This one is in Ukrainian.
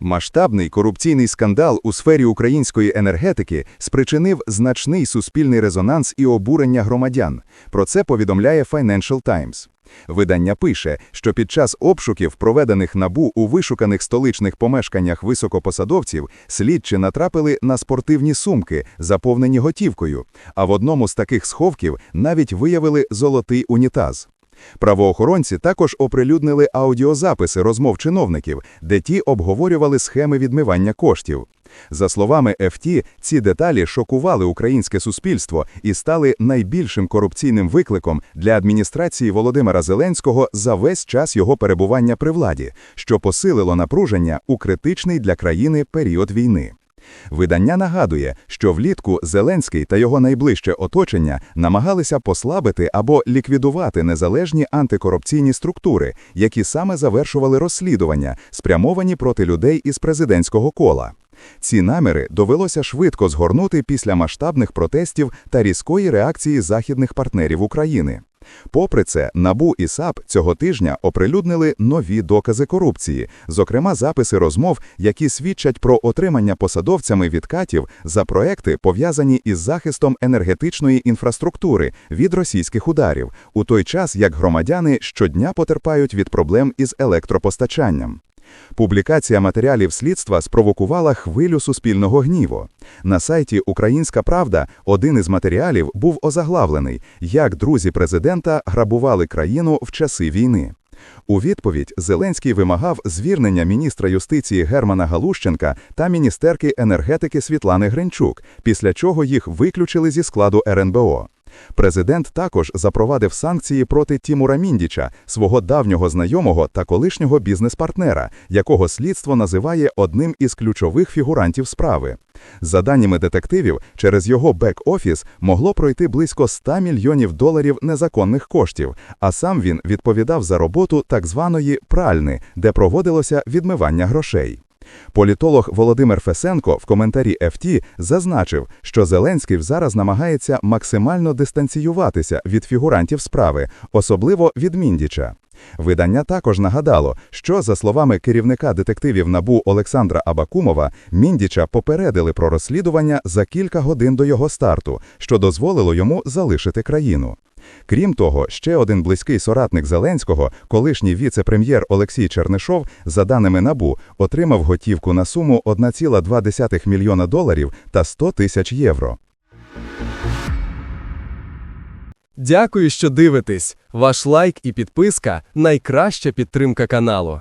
Масштабний корупційний скандал у сфері української енергетики спричинив значний суспільний резонанс і обурення громадян. Про це повідомляє Financial Times. Видання пише, що під час обшуків, проведених НАБУ у вишуканих столичних помешканнях високопосадовців, слідчі натрапили на спортивні сумки, заповнені готівкою, а в одному з таких сховків навіть виявили золотий унітаз. Правоохоронці також оприлюднили аудіозаписи розмов чиновників, де ті обговорювали схеми відмивання коштів. За словами ФТ, ці деталі шокували українське суспільство і стали найбільшим корупційним викликом для адміністрації Володимира Зеленського за весь час його перебування при владі, що посилило напруження у критичний для країни період війни. Видання нагадує, що влітку Зеленський та його найближче оточення намагалися послабити або ліквідувати незалежні антикорупційні структури, які саме завершували розслідування, спрямовані проти людей із президентського кола. Ці наміри довелося швидко згорнути після масштабних протестів та різкої реакції західних партнерів України. Попри це, НАБУ і САП цього тижня оприлюднили нові докази корупції, зокрема записи розмов, які свідчать про отримання посадовцями відкатів за проекти, пов'язані із захистом енергетичної інфраструктури від російських ударів, у той час як громадяни щодня потерпають від проблем із електропостачанням. Публікація матеріалів слідства спровокувала хвилю суспільного гніву. На сайті Українська Правда один із матеріалів був озаглавлений Як друзі президента грабували країну в часи війни. У відповідь Зеленський вимагав звірнення міністра юстиції Германа Галущенка та міністерки енергетики Світлани Гринчук, після чого їх виключили зі складу РНБО. Президент також запровадив санкції проти Тімура Міндіча, свого давнього знайомого та колишнього бізнес-партнера, якого слідство називає одним із ключових фігурантів справи. За даними детективів, через його бек-офіс могло пройти близько 100 мільйонів доларів незаконних коштів, а сам він відповідав за роботу так званої пральни, де проводилося відмивання грошей. Політолог Володимир Фесенко в коментарі FT зазначив, що Зеленський зараз намагається максимально дистанціюватися від фігурантів справи, особливо від Міндіча. Видання також нагадало, що, за словами керівника детективів НАБУ Олександра Абакумова, Міндіча попередили про розслідування за кілька годин до його старту, що дозволило йому залишити країну. Крім того, ще один близький соратник Зеленського, колишній віце-прем'єр Олексій Чернишов, за даними НАБУ, отримав готівку на суму 1,2 мільйона доларів та 100 тисяч євро. Дякую, що дивитесь. Ваш лайк і підписка найкраща підтримка каналу.